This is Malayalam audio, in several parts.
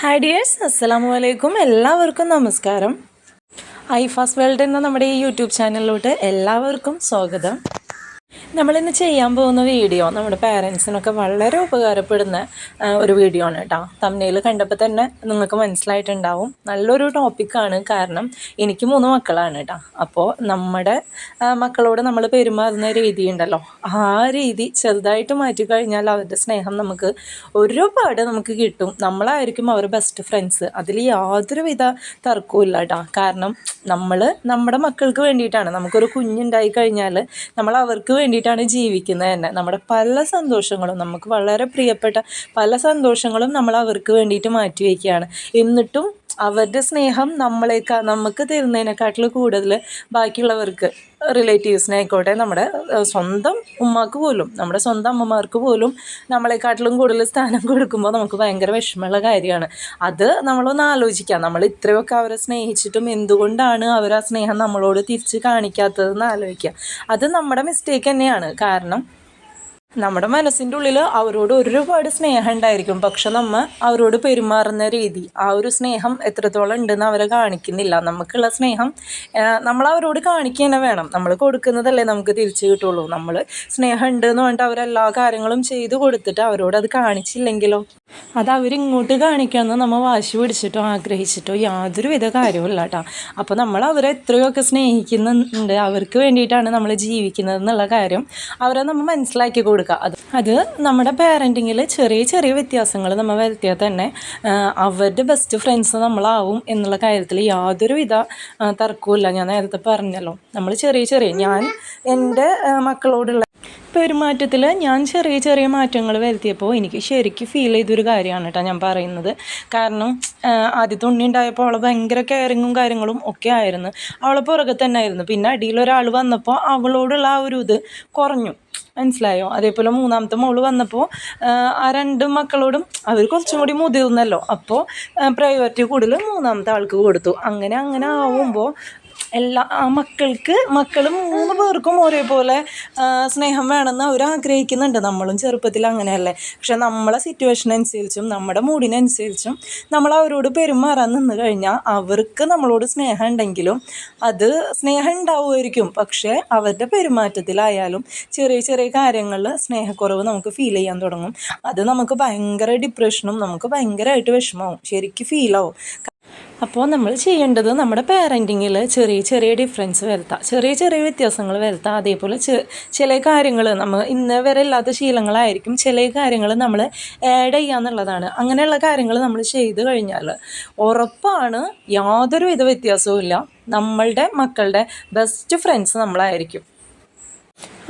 ഹായ് ഡിയേഴ്സ് അസ്സാം വലൈക്കും എല്ലാവർക്കും നമസ്കാരം. ഐ ഐഫാസ് വേൾഡ് എന്ന നമ്മുടെ ഈ യൂട്യൂബ് ചാനലിലോട്ട് എല്ലാവർക്കും സ്വാഗതം. നമ്മളിന്ന് ചെയ്യാൻ പോകുന്ന വീഡിയോ നമ്മുടെ പാരൻസിനൊക്കെ വളരെ ഉപകാരപ്പെടുന്ന ഒരു വീഡിയോ ആണ് കേട്ടോ തമ്മിൽ കണ്ടപ്പോൾ തന്നെ നിങ്ങൾക്ക് മനസ്സിലായിട്ടുണ്ടാവും. നല്ലൊരു ടോപ്പിക്കാണ് കാരണം എനിക്ക് മൂന്ന് മക്കളാണ് കേട്ടോ അപ്പോൾ നമ്മുടെ മക്കളോട് നമ്മൾ പെരുമാറുന്ന രീതി ഉണ്ടല്ലോ. ആ രീതി ചെറുതായിട്ട് മാറ്റി കഴിഞ്ഞാൽ അവരുടെ സ്നേഹം നമുക്ക് ഒരുപാട് നമുക്ക് കിട്ടും. നമ്മളായിരിക്കും അവർ ബെസ്റ്റ് ഫ്രണ്ട്സ് അതിൽ യാതൊരുവിധ തർക്കവും ഇല്ല കേട്ടോ കാരണം നമ്മൾ നമ്മുടെ മക്കൾക്ക് വേണ്ടിയിട്ടാണ്. നമുക്കൊരു കുഞ്ഞുണ്ടായി കഴിഞ്ഞാൽ നമ്മൾ അവർക്ക് വേണ്ടിയിട്ടാണ് ജീവിക്കുന്നത് തന്നെ. നമ്മുടെ പല സന്തോഷങ്ങളും നമുക്ക് വളരെ പ്രിയപ്പെട്ട പല സന്തോഷങ്ങളും നമ്മൾ അവർക്ക് വേണ്ടിയിട്ട് മാറ്റി വയ്ക്കുകയാണ് എന്നിട്ടും അവരുടെ സ്നേഹം നമ്മളേക്കാ നമുക്ക് തരുന്നതിനെക്കാട്ടിൽ കൂടുതൽ ബാക്കിയുള്ളവർക്ക് റിലേറ്റീവ്സിനെ ആയിക്കോട്ടെ നമ്മുടെ സ്വന്തം ഉമ്മാക്ക് പോലും നമ്മുടെ സ്വന്തം അമ്മമാർക്ക് പോലും നമ്മളെക്കാട്ടിലും കൂടുതൽ സ്ഥാനം കൊടുക്കുമ്പോൾ നമുക്ക് ഭയങ്കര വിഷമമുള്ള കാര്യമാണ്. അത് നമ്മളൊന്ന് ആലോചിക്കാം. നമ്മൾ ഇത്രയൊക്കെ അവരെ സ്നേഹിച്ചിട്ടും എന്തുകൊണ്ടാണ് അവർ ആ സ്നേഹം നമ്മളോട് തിരിച്ച് കാണിക്കാത്തതെന്ന് ആലോചിക്കുക അത് നമ്മുടെ മിസ്റ്റേക്ക് തന്നെയാണ്. കാരണം നമ്മുടെ മനസ്സിന്റെ ഉള്ളിൽ അവരോട് ഒരുപാട് സ്നേഹം ഉണ്ടായിരിക്കും. പക്ഷെ നമ്മൾ അവരോട് പെരുമാറുന്ന രീതി ആ ഒരു സ്നേഹം എത്രത്തോളം ഉണ്ടെന്ന് അവരെ കാണിക്കുന്നില്ല. നമുക്കുള്ള സ്നേഹം നമ്മൾ അവരോട് കാണിക്കുക തന്നെ വേണം. നമ്മൾ കൊടുക്കുന്നതല്ലേ നമുക്ക് തിരിച്ചു കിട്ടുള്ളൂ. നമ്മൾ സ്നേഹം ഉണ്ട് എന്ന് പറഞ്ഞിട്ട് അവരെല്ലാ കാര്യങ്ങളും ചെയ്തു കൊടുത്തിട്ട് അവരോട് അത് കാണിച്ചില്ലെങ്കിലോ? അത് അവരിങ്ങോട്ട് കാണിക്കണമെന്ന് നമ്മൾ വാശി പിടിച്ചിട്ടോ ആഗ്രഹിച്ചിട്ടോ യാതൊരു വിധ കാര്യവുമില്ല കേട്ടോ അപ്പോൾ നമ്മൾ അവരെ എത്രയൊക്കെ സ്നേഹിക്കുന്നുണ്ട് അവർക്ക് വേണ്ടിയിട്ടാണ് നമ്മൾ ജീവിക്കുന്നത് എന്നുള്ള കാര്യം അവരെ നമ്മൾ മനസ്സിലാക്കി കൊടുക്കുക. അത് അത് നമ്മുടെ പാരന്റിങ്ങിൽ ചെറിയ ചെറിയ വ്യത്യാസങ്ങൾ നമ്മൾ വരുത്തിയാൽ തന്നെ അവരുടെ ബെസ്റ്റ് ഫ്രണ്ട്സ് നമ്മളാവും എന്നുള്ള കാര്യത്തിൽ യാതൊരുവിധ ആ, തർക്കവുമില്ല ഞാൻ നേരത്തെ പറഞ്ഞല്ലോ. നമ്മൾ ചെറിയ ചെറിയ ഞാൻ എന്റെ മക്കളോടുള്ള പെരുമാറ്റത്തിൽ ഞാൻ ചെറിയ ചെറിയ മാറ്റങ്ങൾ വരുത്തിയപ്പോൾ എനിക്ക് ശരിക്കും ഫീൽ ചെയ്തൊരു കാര്യമാണ് കേട്ടോ ഞാൻ പറയുന്നത്. കാരണം ആദ്യത്തെ ഉണ്ണി ഉണ്ടായപ്പോൾ അവൾ ഭയങ്കര കെയറിങ്ങും കാര്യങ്ങളും ഒക്കെ ആയിരുന്നു. അവളെ പുറകെ തന്നെ ആയിരുന്നു. പിന്നെ അടിയിൽ ഒരാൾ വന്നപ്പോൾ അവളോടുള്ള ആ ഒരു ഇത് കുറഞ്ഞു. മനസ്സിലായോ? അതേപോലെ മൂന്നാമത്തെ മോൾ വന്നപ്പോൾ ആ രണ്ട് മക്കളോടും അവർ കുറച്ചും കൂടി മുതിർന്നല്ലോ. അപ്പോൾ പ്രയോറിറ്റി കൂടുതൽ മൂന്നാമത്തെ ആൾക്ക് കൊടുത്തു. അങ്ങനെ അങ്ങനെ ആവുമ്പോൾ എല്ലാ മക്കൾക്ക് മക്കളും മൂന്ന് പേർക്കും ഒരേപോലെ സ്നേഹം വേണമെന്ന് അവർ ആഗ്രഹിക്കുന്നുണ്ട്. നമ്മളും ചെറുപ്പത്തിൽ അങ്ങനെയല്ലേ? പക്ഷെ നമ്മളെ സിറ്റുവേഷൻ അനുസരിച്ചും നമ്മുടെ മൂഡിനനുസരിച്ചും നമ്മൾ അവരോട് പെരുമാറാൻ നിന്ന് കഴിഞ്ഞാൽ അവർക്ക് നമ്മളോട് സ്നേഹം ഉണ്ടെങ്കിലും അത് സ്നേഹം ഉണ്ടാവുമായിരിക്കും. പക്ഷേ അവരുടെ പെരുമാറ്റത്തിലായാലും ചെറിയ ചെറിയ കാര്യങ്ങളിൽ സ്നേഹക്കുറവ് നമുക്ക് ഫീൽ ചെയ്യാൻ തുടങ്ങും. അത് നമുക്ക് ഭയങ്കര ഡിപ്രഷനും നമുക്ക് ഭയങ്കരമായിട്ട് വിഷമമാവും ശരിക്കും ഫീലാവും അപ്പോൾ നമ്മൾ ചെയ്യേണ്ടത് നമ്മുടെ പാരന്റിങ്ങിൽ ചെറിയ ചെറിയ ഡിഫറൻസ് വരുത്താം. ചെറിയ ചെറിയ വ്യത്യാസങ്ങൾ വരുത്താം. അതേപോലെ ചില കാര്യങ്ങൾ നമ്മൾ ഇന്ന് വരെ ഇല്ലാത്ത ശീലങ്ങളായിരിക്കും. ചില കാര്യങ്ങൾ നമ്മൾ ആഡ് ചെയ്യുക എന്നുള്ളതാണ്. അങ്ങനെയുള്ള കാര്യങ്ങൾ നമ്മൾ ചെയ്ത് കഴിഞ്ഞാൽ ഉറപ്പാണ് യാതൊരുവിധ വ്യത്യാസവും ഇല്ല. നമ്മളുടെ മക്കളുടെ ബെസ്റ്റ് ഫ്രണ്ട്സ് നമ്മളായിരിക്കും.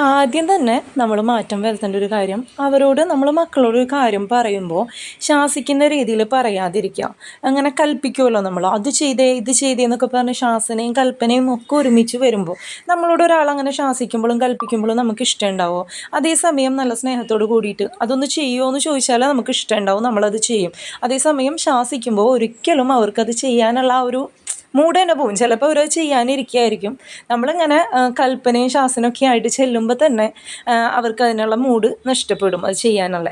ആദ്യം തന്നെ നമ്മൾ മാറ്റം വരുത്തേണ്ട ഒരു കാര്യം അവരോട് നമ്മൾ മക്കളോട് ഒരു കാര്യം പറയുമ്പോൾ ശാസിക്കുന്ന രീതിയിൽ പറയാതിരിക്കുക. അങ്ങനെ കൽപ്പിക്കുമല്ലോ നമ്മൾ. അത് ചെയ്തേ ഇത് ചെയ്തേ എന്നൊക്കെ പറഞ്ഞ് ശാസനയും കൽപ്പനയും ഒക്കെ ഒരുമിച്ച് വരുമ്പോൾ നമ്മളോട് ഒരാൾ അങ്ങനെ ശാസിക്കുമ്പോഴും കൽപ്പിക്കുമ്പോഴും നമുക്ക് ഇഷ്ടമുണ്ടാവോ? അതേസമയം നല്ല സ്നേഹത്തോട് കൂടിയിട്ട് അതൊന്ന് ചെയ്യുമോ എന്ന് ചോദിച്ചാൽ നമുക്ക് ഇഷ്ടമുണ്ടാവും നമ്മളത് ചെയ്യും. അതേസമയം ശാസിക്കുമ്പോൾ ഒരിക്കലും അവർക്കത് ചെയ്യാനുള്ള ആ ഒരു മൂഡ് തന്നെ പോകും ചിലപ്പോൾ അവർ ചെയ്യാനിരിക്കുകയായിരിക്കും നമ്മളിങ്ങനെ കൽപ്പനയും ശ്വാസനൊക്കെ ആയിട്ട് ചെല്ലുമ്പോൾ തന്നെ അവർക്ക് അതിനുള്ള മൂഡ് നഷ്ടപ്പെടും അത് ചെയ്യാനുള്ള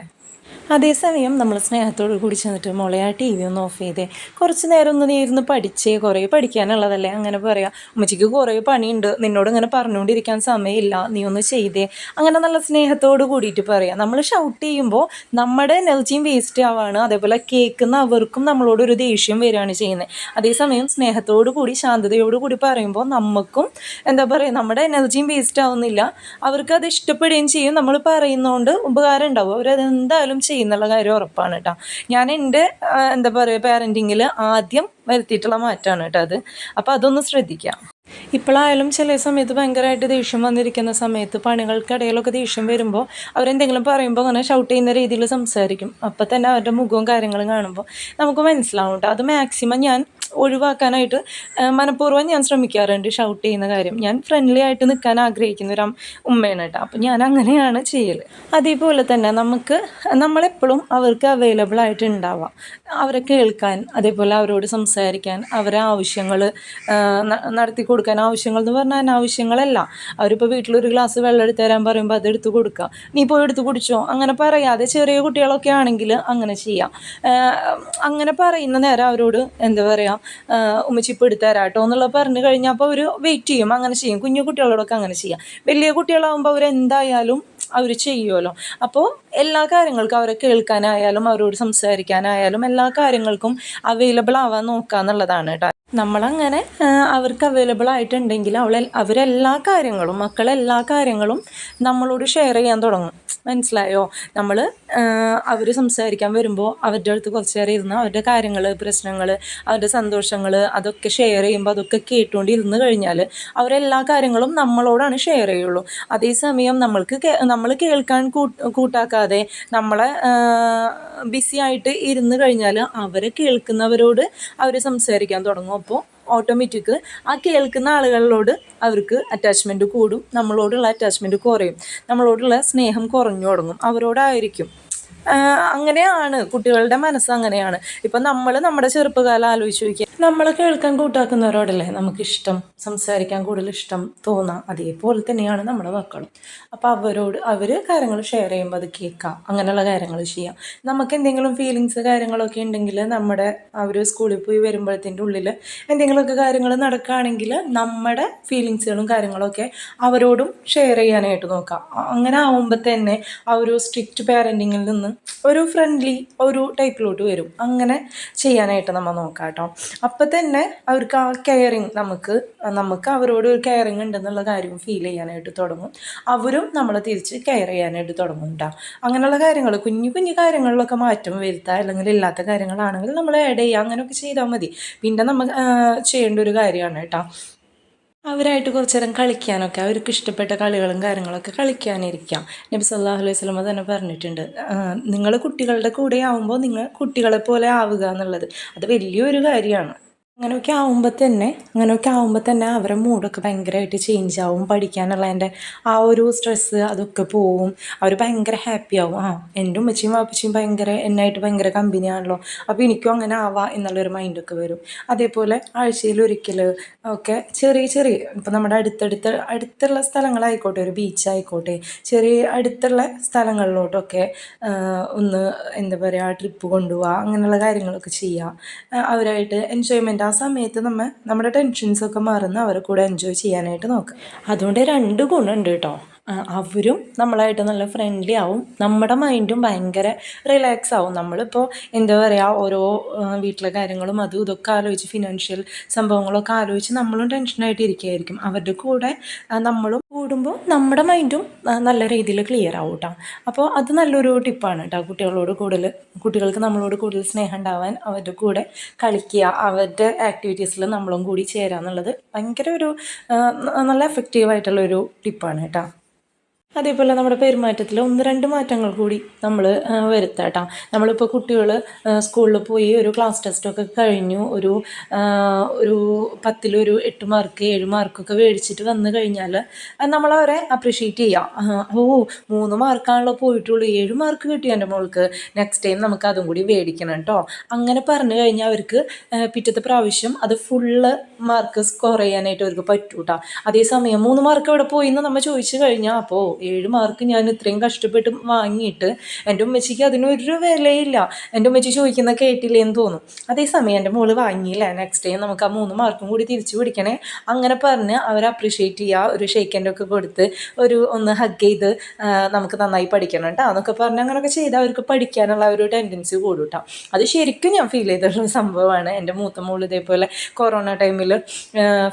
അതേസമയം നമ്മൾ സ്നേഹത്തോട് കൂടി ചെന്നിട്ട് മോളെ ആ ടി വി ഒന്ന് ഓഫ് ചെയ്തേ. കുറച്ച് നേരം ഒന്ന് നീ ഇരുന്ന് പഠിച്ചേ കുറേ പഠിക്കാനുള്ളതല്ലേ? അങ്ങനെ പറയാം. ഉമ്മച്ചിക്ക് കുറേ പണിയുണ്ട്. നിന്നോട് ഇങ്ങനെ പറഞ്ഞുകൊണ്ടിരിക്കാൻ സമയമില്ല. നീ ഒന്ന് ചെയ്തേ. അങ്ങനെ നല്ല സ്നേഹത്തോട് കൂടിയിട്ട് പറയാം. നമ്മൾ ഷൗട്ട് ചെയ്യുമ്പോൾ നമ്മുടെ എനർജിയും വേസ്റ്റ് ആവാണ്. അതേപോലെ കേൾക്കുന്ന അവർക്കും നമ്മളോട് ഒരു ദേഷ്യം വരികയാണ് ചെയ്യുന്നത്. അതേസമയം സ്നേഹത്തോടു കൂടി ശാന്തതയോടു കൂടി പറയുമ്പോൾ നമുക്കും എന്താ പറയുക നമ്മുടെ എനർജിയും വേസ്റ്റ് ആവുന്നില്ല. അവർക്ക് അത് ഇഷ്ടപ്പെടുകയും ചെയ്യും. നമ്മൾ പറയുന്നതുകൊണ്ട് ഉപകാരം ഉണ്ടാവും. അവരത് എന്തായാലും ചെയ്യുന്നുള്ള കാര്യം ഉറപ്പാണ് കേട്ടോ. ഞാൻ എന്റെ എന്താ പറയുക പാരന്റിങ്ങിൽ ആദ്യം വരുത്തിയിട്ടുള്ള മാറ്റമാണ് കേട്ടോ അത്. അപ്പോൾ അതൊന്ന് ശ്രദ്ധിക്കാം. ഇപ്പോഴായാലും ചില സമയത്ത് ഭയങ്കരമായിട്ട് ദേഷ്യം വന്നിരിക്കുന്ന സമയത്ത് പണികൾക്കിടയിലൊക്കെ ദേഷ്യം വരുമ്പോൾ അവരെന്തെങ്കിലും പറയുമ്പോൾ അങ്ങനെ ഷൗട്ട് ചെയ്യുന്ന രീതിയിൽ സംസാരിക്കും. അപ്പോൾ തന്നെ അവരുടെ മുഖവും കാര്യങ്ങളും കാണുമ്പോൾ നമുക്ക് മനസ്സിലാവും കേട്ടോ. അത് മാക്സിമം ഞാൻ ഒഴിവാക്കാനായിട്ട് മനഃപൂർവം ഞാൻ ശ്രമിക്കാറുണ്ട് ഷൗട്ട് ചെയ്യുന്ന കാര്യം. ഞാൻ ഫ്രണ്ട്ലി ആയിട്ട് നിൽക്കാൻ ആഗ്രഹിക്കുന്ന ഒരു ഉമ്മയാണ് കേട്ടോ. അപ്പം ഞാൻ അങ്ങനെയാണ് ചെയ്യൽ അതേപോലെ തന്നെ നമുക്ക് നമ്മളെപ്പോഴും അവർക്ക് അവൈലബിൾ ആയിട്ട് ഉണ്ടാവാം. അവരെ കേൾക്കാൻ അതേപോലെ അവരോട് സംസാരിക്കാൻ അവരെ ആവശ്യങ്ങൾ നടത്തി കൊടുക്കാൻ ആവശ്യങ്ങൾ എന്ന് പറഞ്ഞാൽ അനാവശ്യങ്ങളല്ല. അവരിപ്പോൾ വീട്ടിലൊരു ഗ്ലാസ് വെള്ളം എടുത്ത് തരാൻ പറയുമ്പോൾ അത് എടുത്ത് കൊടുക്കുക നീ പോയി എടുത്ത് കുടിച്ചോ? അങ്ങനെ പറയാതെ ചെറിയ കുട്ടികളൊക്കെ ആണെങ്കിൽ അങ്ങനെ ചെയ്യാം. അങ്ങനെ പറയുന്ന നേരം അവരോട് എന്താ പറയുക ഉമ്മച്ചി ഇപ്പോൾ എടുത്തു തരാട്ടോ എന്നുള്ള പറഞ്ഞു കഴിഞ്ഞാൽ അപ്പോൾ അവർ വെയിറ്റ് ചെയ്യും. അങ്ങനെ ചെയ്യും. കുഞ്ഞു കുട്ടികളോടൊക്കെ അങ്ങനെ ചെയ്യാം. വലിയ കുട്ടികളാകുമ്പോൾ അവരെന്തായാലും അവർ ചെയ്യുമല്ലോ അപ്പോൾ എല്ലാ കാര്യങ്ങൾക്കും അവരെ കേൾക്കാനായാലും അവരോട് സംസാരിക്കാനായാലും എല്ലാ കാര്യങ്ങൾക്കും അവൈലബിൾ ആവാൻ നോക്കുക എന്നുള്ളതാണ് കേട്ടോ നമ്മളങ്ങനെ അവർക്ക് അവൈലബിൾ ആയിട്ടുണ്ടെങ്കിൽ അവൾ അവരെല്ലാ കാര്യങ്ങളും മക്കളെല്ലാ കാര്യങ്ങളും നമ്മളോട് ഷെയർ ചെയ്യാൻ തുടങ്ങും. മനസ്സിലായോ? നമ്മൾ അവർ സംസാരിക്കാൻ വരുമ്പോൾ അവരുടെ അടുത്ത് കുറച്ച് നേരം ഇരുന്ന് അവരുടെ കാര്യങ്ങൾ പ്രശ്നങ്ങൾ അവരുടെ സന്തോഷങ്ങൾ അതൊക്കെ ഷെയർ ചെയ്യുമ്പോൾ അതൊക്കെ കേട്ടുകൊണ്ട് ഇരുന്ന് കഴിഞ്ഞാൽ അവരെല്ലാ കാര്യങ്ങളും നമ്മളോടാണ് ഷെയർ ചെയ്യുള്ളൂ. അതേസമയം നമ്മൾക്ക് നമ്മൾ കേൾക്കാൻ കൂട്ടാക്കാതെ നമ്മളെ ബിസി ആയിട്ട് ഇരുന്ന് കഴിഞ്ഞാൽ അവരെ കേൾക്കുന്നവരോട് അവർ സംസാരിക്കാൻ തുടങ്ങും. അപ്പോൾ ഓട്ടോമാറ്റിക് ആ കേൾക്കുന്ന ആളുകളോട് അവർക്ക് അറ്റാച്ച്മെന്റ് കൂടും. നമ്മളോടുള്ള അറ്റാച്ച്മെന്റ് കുറയും. നമ്മളോടുള്ള സ്നേഹം കുറഞ്ഞു തുടങ്ങും. അവരോടായിരിക്കും. അങ്ങനെയാണ്. കുട്ടികളുടെ മനസ്സ് അങ്ങനെയാണ്. ഇപ്പം നമ്മൾ നമ്മുടെ ചെറുപ്പകാലം ആലോചിച്ച് നോക്കിയാൽ നമ്മൾ കേൾക്കാൻ കൂട്ടാക്കുന്നവരോടല്ലേ നമുക്കിഷ്ടം സംസാരിക്കാൻ കൂടുതൽ ഇഷ്ടം തോന്നാം. അതേപോലെ തന്നെയാണ് നമ്മുടെ മക്കളും. അപ്പോൾ അവരോട് അവർ കാര്യങ്ങൾ ഷെയർ ചെയ്യുമ്പോൾ അത് കേൾക്കാം അങ്ങനെയുള്ള കാര്യങ്ങൾ ചെയ്യാം. നമുക്ക് എന്തെങ്കിലും ഫീലിങ്സ് കാര്യങ്ങളൊക്കെ ഉണ്ടെങ്കിൽ നമ്മുടെ അവർ സ്കൂളിൽ പോയി വരുമ്പോഴത്തിന്റെ ഉള്ളിൽ എന്തെങ്കിലുമൊക്കെ കാര്യങ്ങൾ നടക്കുകയാണെങ്കിൽ നമ്മുടെ ഫീലിങ്സുകളും കാര്യങ്ങളൊക്കെ അവരോടും ഷെയർ ചെയ്യാനായിട്ട് നോക്കാം. അങ്ങനെ ആവുമ്പോൾ തന്നെ ആ ഒരു സ്ട്രിക്റ്റ് പാരന്റിങ്ങിൽ നിന്ന് ഒരു ഫ്രണ്ട്ലി ഒരു ടൈപ്പിലോട്ട് വരും. അങ്ങനെ ചെയ്യാനായിട്ട് നമ്മൾ നോക്കാം കേട്ടോ അപ്പം തന്നെ അവർക്ക് ആ കെയറിങ് നമുക്ക് നമുക്ക് അവരോട് ഒരു കെയറിങ് ഉണ്ടെന്നുള്ള കാര്യം ഫീൽ ചെയ്യാനായിട്ട് തുടങ്ങും. അവരും നമ്മളെ തിരിച്ച് കെയർ ചെയ്യാനായിട്ട് തുടങ്ങും കേട്ടോ അങ്ങനെയുള്ള കാര്യങ്ങൾ കുഞ്ഞു കുഞ്ഞു കാര്യങ്ങളിലൊക്കെ മാറ്റം വരുത്തുക അല്ലെങ്കിൽ ഇല്ലാത്ത കാര്യങ്ങളാണെങ്കിൽ നമ്മൾ ആഡ് ചെയ്യുക അങ്ങനെയൊക്കെ ചെയ്താൽ മതി. പിന്നെ നമ്മൾ ചെയ്യേണ്ട ഒരു കാര്യമാണ് കേട്ടോ അവരായിട്ട് കുറച്ച് നേരം കളിക്കാനൊക്കെ അവർക്ക് ഇഷ്ടപ്പെട്ട കളികളും കാര്യങ്ങളൊക്കെ കളിക്കാനിരിക്കാം. നബി സല്ലാഹു അലൈഹി സ്വലമ തന്നെ പറഞ്ഞിട്ടുണ്ട് നിങ്ങൾ കുട്ടികളുടെ കൂടെ ആവുമ്പോൾ നിങ്ങൾ കുട്ടികളെ പോലെ ആവുക എന്നുള്ളത്. അത് വലിയൊരു കാര്യമാണ്. അങ്ങനെയൊക്കെ ആവുമ്പോൾ തന്നെ അങ്ങനെയൊക്കെ ആവുമ്പോൾ തന്നെ അവരെ മൂഡൊക്കെ ഭയങ്കരമായിട്ട് ചേഞ്ച് ആവും. പഠിക്കാനുള്ള എന്റെ ആ ഒരു സ്ട്രെസ്സ് അതൊക്കെ പോവും. അവർ ഭയങ്കര ഹാപ്പി ആവും. ആ എന്റെ ഉമ്മച്ചിയും വാപ്പച്ചിയും ഭയങ്കര എന്നായിട്ട് ഭയങ്കര കമ്പനിയാണല്ലോ അപ്പോൾ എനിക്കും അങ്ങനെ ആവാം എന്നുള്ളൊരു മൈൻഡൊക്കെ വരും. അതേപോലെ ആഴ്ചയിൽ ഒരിക്കൽ ഒക്കെ ചെറിയ ചെറിയ ഇപ്പോൾ നമ്മുടെ അടുത്തടുത്ത അടുത്തുള്ള സ്ഥലങ്ങളായിക്കോട്ടെ ഒരു ബീച്ച് ആയിക്കോട്ടെ ചെറിയ അടുത്തുള്ള സ്ഥലങ്ങളിലോട്ടൊക്കെ ഒന്ന് എന്താ പറയുക ട്രിപ്പ് കൊണ്ടുപോവുക അങ്ങനെയുള്ള കാര്യങ്ങളൊക്കെ ചെയ്യുക അവരായിട്ട് എൻജോയ്മെന്റ് ആ സമയത്ത് നമ്മൾ നമ്മുടെ ടെൻഷൻസൊക്കെ മറന്ന് അവരെ കൂടെ എൻജോയ് ചെയ്യാനായിട്ട് നോക്കുക അതുകൊണ്ട് രണ്ട് ഗുണമുണ്ട് കേട്ടോ അവരും നമ്മളായിട്ട് നല്ല ഫ്രണ്ട്ലി ആവും. നമ്മുടെ മൈൻഡും ഭയങ്കര റിലാക്സ് ആവും. നമ്മളിപ്പോൾ എന്താ പറയുക ഓരോ വീട്ടിലെ കാര്യങ്ങളും അതും ഇതൊക്കെ ആലോചിച്ച് ഫിനാൻഷ്യൽ സംഭവങ്ങളൊക്കെ ആലോചിച്ച് നമ്മളും ടെൻഷനായിട്ട് ഇരിക്കുകയായിരിക്കും അവരുടെ കൂടെ നമ്മളും കൂടുമ്പോൾ നമ്മുടെ മൈൻഡും നല്ല രീതിയിൽ ക്ലിയർ ആവും അപ്പോൾ അത് നല്ലൊരു ടിപ്പാണ് കേട്ടോ കുട്ടികളോട് കൂടുതൽ കുട്ടികൾക്ക് നമ്മളോട് കൂടുതൽ സ്നേഹം ഉണ്ടാവാൻ അവരുടെ കൂടെ കളിക്കുക അവരുടെ ആക്ടിവിറ്റീസിൽ നമ്മളും കൂടി ചേരാന്നുള്ളത് ഭയങ്കര ഒരു നല്ല നല്ല എഫക്റ്റീവായിട്ടുള്ളൊരു ടിപ്പാണ് കേട്ടോ അതേപോലെ നമ്മുടെ പെരുമാറ്റത്തിൽ ഒന്ന് രണ്ട് മാറ്റങ്ങൾ കൂടി നമ്മൾ വരുത്താം കേട്ടോ നമ്മളിപ്പോൾ കുട്ടികൾ സ്കൂളിൽ പോയി ഒരു ക്ലാസ് ടെസ്റ്റൊക്കെ കഴിഞ്ഞു. ഒരു ഒരു പത്തിലൊരു എട്ട് മാർക്ക് ഏഴ് മാർക്കൊക്കെ മേടിച്ചിട്ട് വന്നു കഴിഞ്ഞാൽ നമ്മളവരെ അപ്രിഷ്യേറ്റ് ചെയ്യാം. ഓ മൂന്ന് മാർക്കാണല്ലോ പോയിട്ടുള്ളൂ. ഏഴ് മാർക്ക് കിട്ടി എന്റെ മോൾക്ക്. നെക്സ്റ്റ് ടൈം നമുക്ക് അതും കൂടി മേടിക്കണം കേട്ടോ അങ്ങനെ പറഞ്ഞു കഴിഞ്ഞാൽ അവർക്ക് പിറ്റത്തെ പ്രാവശ്യം അത് ഫുള്ള് മാർക്ക് സ്കോർ ചെയ്യാനായിട്ട് അവർക്ക് പറ്റൂ കേട്ടോ അതേസമയം മൂന്ന് മാർക്ക് എവിടെ പോയി എന്ന് നമ്മൾ ചോദിച്ചു കഴിഞ്ഞാൽ അപ്പോൾ ഏഴ് മാർക്ക് ഞാൻ ഇത്രയും കഷ്ടപ്പെട്ട് വാങ്ങിയിട്ട് എന്റെ ഉമ്മച്ചിക്ക് അതിനൊരു വിലയില്ല. എന്റെ ഉമ്മച്ചി ചോദിക്കുന്ന കേട്ടില്ലേ എന്ന് തോന്നും. അതേസമയം എന്റെ മോൾ വാങ്ങിയില്ല. നെക്സ്റ്റ് ടൈം നമുക്ക് ആ മൂന്ന് മാർക്കും കൂടി തിരിച്ചു പിടിക്കണേ. അങ്ങനെ പറഞ്ഞ് അവർ അപ്രീഷിയേറ്റ് ചെയ്യുക ഒരു ഷെയ്ക്കന്റെ ഒക്കെ കൊടുത്ത് ഒരു ഒന്ന് ഹഗ് ചെയ്ത് നമുക്ക് നന്നായി പഠിക്കണം കേട്ടോ എന്നൊക്കെ പറഞ്ഞ് അങ്ങനെയൊക്കെ ചെയ്താൽ അവർക്ക് പഠിക്കാനുള്ള ഒരു ടെൻഡൻസി കൂടും കേട്ടോ അത് ശരിക്കും ഞാൻ ഫീൽ ചെയ്തിട്ടുള്ള സംഭവമാണ്. എന്റെ മൂത്ത മോൾ ഇതേപോലെ കൊറോണ ടൈമിൽ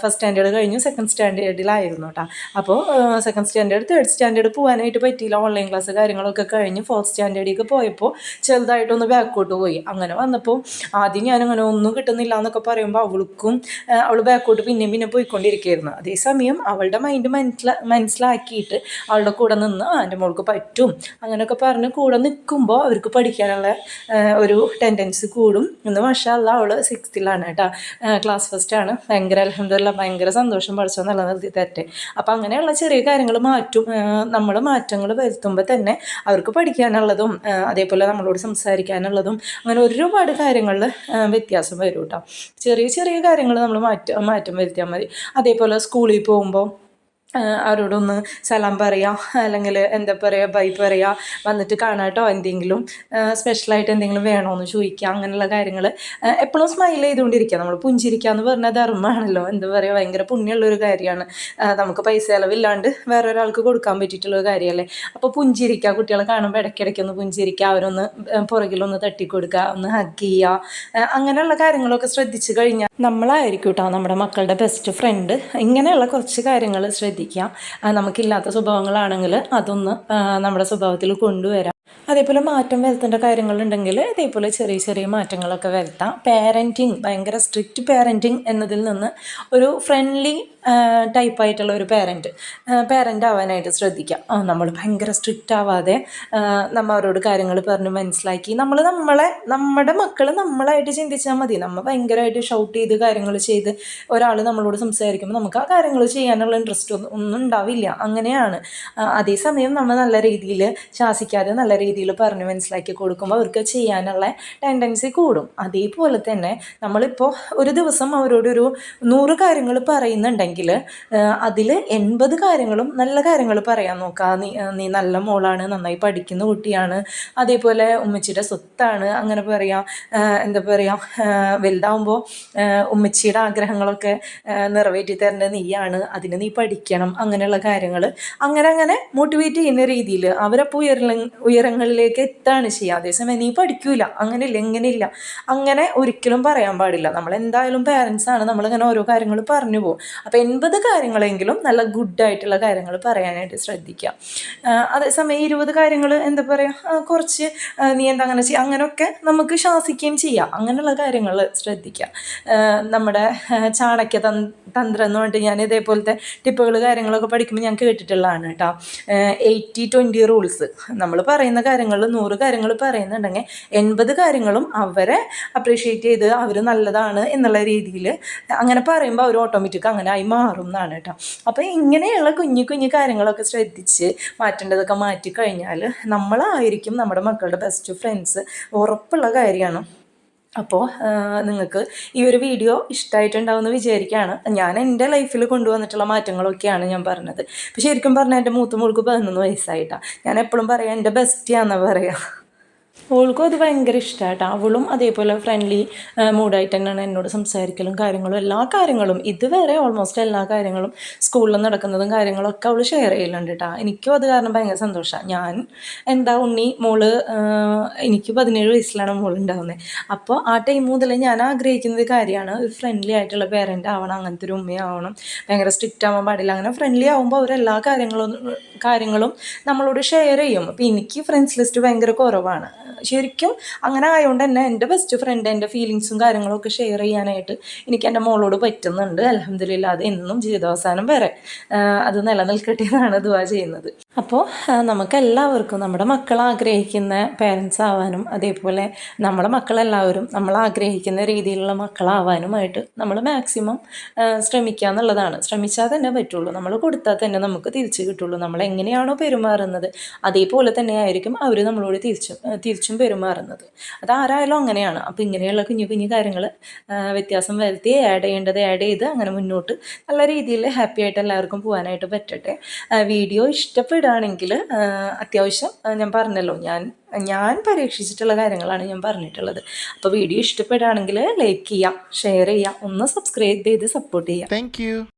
ഫസ്റ്റ് സ്റ്റാൻഡേർഡ് കഴിഞ്ഞു സെക്കൻഡ് സ്റ്റാൻഡേർഡിലായിരുന്നു കേട്ടോ അപ്പോൾ second standard third standard standard പോകാനായിട്ട് പറ്റിയില്ല. ഓൺലൈൻ ക്ലാസ് കാര്യങ്ങളൊക്കെ കഴിഞ്ഞ് ഫോർത്ത് സ്റ്റാൻഡേർഡിലേക്ക് പോയപ്പോൾ ചെറുതായിട്ടൊന്ന് ബാക്കോട്ട് പോയി. അങ്ങനെ വന്നപ്പോൾ ആദ്യം ഞാനങ്ങനെ ഒന്നും കിട്ടുന്നില്ല എന്നൊക്കെ പറയുമ്പോൾ അവൾക്കും അവൾ ബാക്കോട്ട് പിന്നെയും പിന്നെ പോയിക്കൊണ്ടിരിക്കുകയായിരുന്നു. അതേസമയം അവളുടെ മൈൻഡ് മനസ്സിലാ മനസ്സിലാക്കിയിട്ട് അവളുടെ കൂടെ നിന്ന് "ആ, എന്റെ മോൾക്ക് പറ്റും. അങ്ങനെയൊക്കെ പറഞ്ഞ് കൂടെ നിൽക്കുമ്പോൾ അവർക്ക് പഠിക്കാനുള്ള ഒരു ടെൻഡൻസി കൂടും. ഇന്ന് മഷാല്ല അവൾ സിക്സ്ത്തിലാണ് കേട്ടോ. ക്ലാസ് ഫസ്റ്റാണ് ഭയങ്കര അലഹമില്ല ഭയങ്കര സന്തോഷം പഠിച്ചോ നിലനിർത്തി തരട്ടെ. അപ്പം അങ്ങനെയുള്ള ചെറിയ കാര്യങ്ങൾ മാറ്റും. നമ്മൾ മാറ്റങ്ങൾ വരുത്തുമ്പോൾ തന്നെ അവർക്ക് പഠിക്കാനുള്ളതും അതേപോലെ നമ്മളോട് സംസാരിക്കാനുള്ളതും അങ്ങനെ ഒരുപാട് കാര്യങ്ങളിൽ വ്യത്യാസം വരും കേട്ടോ ചെറിയ ചെറിയ കാര്യങ്ങൾ നമ്മൾ മാറ്റം മാറ്റം വരുത്തിയാൽ മതി. അതേപോലെ സ്കൂളിൽ പോകുമ്പോൾ അവരോടൊന്ന് സലാം പറയാം അല്ലെങ്കിൽ എന്താ പറയുക ബൈ പറയുക വന്നിട്ട് കാണാട്ടോ എന്തെങ്കിലും സ്പെഷ്യലായിട്ട് എന്തെങ്കിലും വേണോ എന്ന് ചോദിക്കുക അങ്ങനെയുള്ള കാര്യങ്ങൾ എപ്പോഴും സ്മൈൽ ചെയ്തുകൊണ്ടിരിക്കുക നമ്മൾ പുഞ്ചിരിക്കുക എന്ന് പറഞ്ഞാൽ ധർമ്മമാണല്ലോ എന്താ പറയുക ഭയങ്കര പുണ്യമുള്ളൊരു കാര്യമാണ്. നമുക്ക് പൈസ ചിലവില്ലാണ്ട് വേറെ ഒരാൾക്ക് കൊടുക്കാൻ പറ്റിയിട്ടുള്ള ഒരു കാര്യമല്ലേ അപ്പോൾ പുഞ്ചിരിക്കുക കുട്ടികളെ കാണുമ്പോൾ ഇടയ്ക്കിടയ്ക്ക് ഒന്ന് പുഞ്ചിരിക്കുക അവരൊന്ന് പുറകിലൊന്ന് തട്ടിക്കൊടുക്കുക ഒന്ന് ഹഗ് ചെയ്യുക അങ്ങനെയുള്ള കാര്യങ്ങളൊക്കെ ശ്രദ്ധിച്ചു കഴിഞ്ഞാൽ നമ്മളായിരിക്കും കേട്ടോ നമ്മുടെ മക്കളുടെ ബെസ്റ്റ് ഫ്രണ്ട് ഇങ്ങനെയുള്ള കുറച്ച് കാര്യങ്ങൾ ശ്രദ്ധിക്കുക ആ, നമുക്കില്ലാത്ത സ്വഭാവങ്ങളാണെങ്കിൽ അതൊന്ന് നമ്മുടെ സ്വഭാവത്തിൽ കൊണ്ടുവരാം. അതേപോലെ മാറ്റം വരുത്തേണ്ട കാര്യങ്ങളുണ്ടെങ്കിൽ ഇതേപോലെ ചെറിയ ചെറിയ മാറ്റങ്ങളൊക്കെ വരുത്താം. പാരന്റിങ് ഭയങ്കര സ്ട്രിക്റ്റ് പാരന്റിങ് എന്നതിൽ നിന്ന് ഒരു ഫ്രണ്ട്ലി ടൈപ്പായിട്ടുള്ള ഒരു പേരന്റ് പേരന്റ് ആവാനായിട്ട് ശ്രദ്ധിക്കുക നമ്മൾ ഭയങ്കര സ്ട്രിക്റ്റ് ആവാതെ നമ്മൾ അവരോട് കാര്യങ്ങൾ പറഞ്ഞ് മനസ്സിലാക്കി നമ്മൾ നമ്മളെ നമ്മുടെ മക്കൾ നമ്മളായിട്ട് ചിന്തിച്ചാൽ മതി. നമ്മൾ ഭയങ്കരമായിട്ട് ഷൗട്ട് ചെയ്ത് കാര്യങ്ങൾ ചെയ്ത് ഒരാൾ നമ്മളോട് സംസാരിക്കുമ്പോൾ നമുക്ക് ആ കാര്യങ്ങൾ ചെയ്യാനുള്ള ഇൻട്രസ്റ്റ് ഒന്നും ഒന്നും ഉണ്ടാവില്ല. അങ്ങനെയാണ്. അതേസമയം നമ്മൾ നല്ല രീതിയിൽ ശാസിക്കാതെ നല്ല രീതിയിൽ പറഞ്ഞ് മനസ്സിലാക്കി കൊടുക്കുമ്പോൾ അവർക്ക് ചെയ്യാനുള്ള ടെൻഡൻസി കൂടും. അതേപോലെ തന്നെ നമ്മളിപ്പോൾ ഒരു ദിവസം അവരോടൊരു നൂറ് കാര്യങ്ങൾ പറയുന്നുണ്ടെങ്കിൽ അതിൽ എൺപത് കാര്യങ്ങളും നല്ല കാര്യങ്ങൾ പറയാൻ നോക്കുക നീ നീ നല്ല മോളാണ് നന്നായി പഠിക്കുന്ന കുട്ടിയാണ് അതേപോലെ ഉമ്മച്ചിയുടെ സ്വത്താണ് അങ്ങനെ പറയാം. എന്താ പറയുക വലുതാവുമ്പോൾ ഉമ്മച്ചിയുടെ ആഗ്രഹങ്ങളൊക്കെ നിറവേറ്റി തരേണ്ടത് നീയാണ് അതിന് നീ പഠിക്കണം അങ്ങനെയുള്ള കാര്യങ്ങൾ. അങ്ങനെ അങ്ങനെ മോട്ടിവേറ്റ് ചെയ്യുന്ന രീതിയിൽ അവരപ്പോൾ ഉയർ ഉയരങ്ങളിലേക്ക് എത്താണ് ചെയ്യുക. അതേസമയം നീ പഠിക്കൂല അങ്ങനെയില്ല ഇങ്ങനെയില്ല. അങ്ങനെ ഒരിക്കലും പറയാൻ പാടില്ല. നമ്മൾ എന്തായാലും പാരൻസ് ആണ് നമ്മളിങ്ങനെ ഓരോ കാര്യങ്ങൾ പറഞ്ഞു പോകും. അപ്പോൾ എൺപത് കാര്യങ്ങളെങ്കിലും നല്ല ഗുഡായിട്ടുള്ള കാര്യങ്ങൾ പറയാനായിട്ട് ശ്രദ്ധിക്കുക. അതേസമയം ഇരുപത് കാര്യങ്ങൾ എന്താ പറയുക കുറച്ച് നീ എന്താ അങ്ങനെ ചെയ്യുക അങ്ങനെയൊക്കെ നമുക്ക് ശാസിക്കുകയും ചെയ്യാം. അങ്ങനെയുള്ള കാര്യങ്ങൾ ശ്രദ്ധിക്കുക. നമ്മുടെ ചാണക്യ തന് തന്ത്രം എന്ന് പറഞ്ഞിട്ട് ഞാൻ ഇതേപോലത്തെ ടിപ്പുകൾ കാര്യങ്ങളൊക്കെ പഠിക്കുമ്പോൾ ഞാൻ കേട്ടിട്ടുള്ളതാണ് കേട്ടോ. എയ്റ്റി ട്വന്റി റൂൾസ് നമ്മൾ പറയുന്ന കാര്യങ്ങൾ നൂറ് കാര്യങ്ങൾ പറയുന്നുണ്ടെങ്കിൽ എൺപത് കാര്യങ്ങളും അവരെ അപ്രീഷിയേറ്റ് ചെയ്ത് അവർ നല്ലതാണ് എന്നുള്ള രീതിയിൽ അങ്ങനെ പറയുമ്പോൾ അവർ ഓട്ടോമാറ്റിക് അങ്ങനെ ആയി മാറും എന്നാണ് കേട്ടോ. അപ്പോൾ ഇങ്ങനെയുള്ള കുഞ്ഞു കുഞ്ഞു കാര്യങ്ങളൊക്കെ ശ്രദ്ധിച്ച് മാറ്റേണ്ടതൊക്കെ മാറ്റി കഴിഞ്ഞാൽ നമ്മളായിരിക്കും നമ്മുടെ മക്കളുടെ ബെസ്റ്റ് ഫ്രണ്ട്സ് ഉറപ്പുള്ള കാര്യമാണ്. അപ്പോൾ നിങ്ങൾക്ക് ഈ ഒരു വീഡിയോ ഇഷ്ടമായിട്ടുണ്ടാവുമെന്ന് വിചാരിക്കുകയാണ്. ഞാൻ എന്റെ ലൈഫിൽ കൊണ്ടുവന്നിട്ടുള്ള മാറ്റങ്ങളൊക്കെയാണ് ഞാൻ പറഞ്ഞത്. ഇപ്പം ശരിക്കും പറഞ്ഞാൽ എന്റെ മൂത്ത പതിനൊന്ന് വയസ്സായിട്ടാണ് ഞാൻ എപ്പോഴും പറയാം എന്റെ ബെസ്റ്റിയാണെന്നാണ് പറയുക ഓൾക്കും അത് ഭയങ്കര ഇഷ്ടമായിട്ട് അവളും അതേപോലെ ഫ്രണ്ട്ലി മൂഡായിട്ട് തന്നെയാണ് എന്നോട് സംസാരിക്കലും കാര്യങ്ങളും എല്ലാ കാര്യങ്ങളും. ഇതുവരെ ഓൾമോസ്റ്റ് എല്ലാ കാര്യങ്ങളും സ്കൂളിൽ നടക്കുന്നതും കാര്യങ്ങളൊക്കെ അവൾ ഷെയർ ചെയ്യലുണ്ട് കേട്ടോ എനിക്കും അത് കാരണം ഭയങ്കര സന്തോഷമാണ് ഞാൻ എന്താ ഉണ്ണി മോൾ എനിക്ക് പതിനേഴ് വയസ്സിലാണ് മോൾ ഉണ്ടാവുന്നത് അപ്പോൾ ആ ടൈം മുതൽ ഞാൻ ആഗ്രഹിക്കുന്നത് കാര്യമാണ് ഒരു ഫ്രണ്ട്ലി ആയിട്ടുള്ള പേരന്റ് ആവണം അങ്ങനത്തെ ഒരു ഉമ്മയാവണം ഭയങ്കര സ്ട്രിക്റ്റ് ആവാൻ പാടില്ല. അങ്ങനെ ഫ്രണ്ട്ലി ആവുമ്പോൾ അവരെല്ലാ കാര്യങ്ങളും കാര്യങ്ങളും നമ്മളോട് ഷെയർ ചെയ്യും. അപ്പോൾ എനിക്ക് ഫ്രണ്ട്സ് ലിസ്റ്റ് ഭയങ്കര കുറവാണ്. ശരിക്കും അങ്ങനെ ആയതുകൊണ്ട് തന്നെ എന്റെ ബെസ്റ്റ് ഫ്രണ്ട് എന്റെ ഫീലിങ്സും കാര്യങ്ങളൊക്കെ ഷെയർ ചെയ്യാനായിട്ട് എനിക്ക് എന്റെ മോളോട് പറ്റുന്നുണ്ട്. അലഹമില്ല അത് എന്നും ജീവിതാവസാനം വരെ അത് നിലനിൽക്കട്ടെ എന്നാണ് ദുവാ ചെയ്യുന്നത്. അപ്പോൾ നമുക്ക് എല്ലാവർക്കും നമ്മുടെ മക്കൾ ആഗ്രഹിക്കുന്ന പേരൻസ് ആവാനും അതേപോലെ നമ്മുടെ മക്കളെല്ലാവരും നമ്മൾ ആഗ്രഹിക്കുന്ന രീതിയിലുള്ള മക്കളാവാനുമായിട്ട് നമ്മൾ മാക്സിമം ശ്രമിക്കുക എന്നുള്ളതാണ്. ശ്രമിച്ചാൽ തന്നെ പറ്റുള്ളൂ. നമ്മൾ കൊടുത്താൽ തന്നെ നമുക്ക് തിരിച്ചു കിട്ടുള്ളൂ. നമ്മൾ എങ്ങനെയാണോ പെരുമാറുന്നത് അതേപോലെ തന്നെ ആയിരിക്കും അവർ നമ്മളോട് തിരിച്ചും തിരിച്ചും പെരുമാറുന്നത്. അത് ആരായാലും അങ്ങനെയാണ്. അപ്പോൾ ഇങ്ങനെയുള്ള കുഞ്ഞു കുഞ്ഞു കാര്യങ്ങൾ വ്യത്യാസം വരുത്തി ആഡ് ചെയ്യേണ്ടത് ആഡ് ചെയ്ത് അങ്ങനെ മുന്നോട്ട് നല്ല രീതിയിൽ ഹാപ്പി ആയിട്ട് എല്ലാവർക്കും പോകാനായിട്ട് പറ്റട്ടെ. വീഡിയോ ഇഷ്ടപ്പെടുകയാണെങ്കിൽ ആ, അത്യാവശ്യം ഞാൻ പറഞ്ഞല്ലോ ഞാൻ ഞാൻ പരീക്ഷിച്ചിട്ടുള്ള കാര്യങ്ങളാണ് ഞാൻ പറഞ്ഞിട്ടുള്ളത് അപ്പോൾ വീഡിയോ ഇഷ്ടപ്പെടുകയാണെങ്കിൽ ലൈക്ക് ചെയ്യാം ഷെയർ ചെയ്യാം ഒന്ന് സബ്സ്ക്രൈബ് ചെയ്ത് സപ്പോർട്ട് ചെയ്യാം താങ്ക്.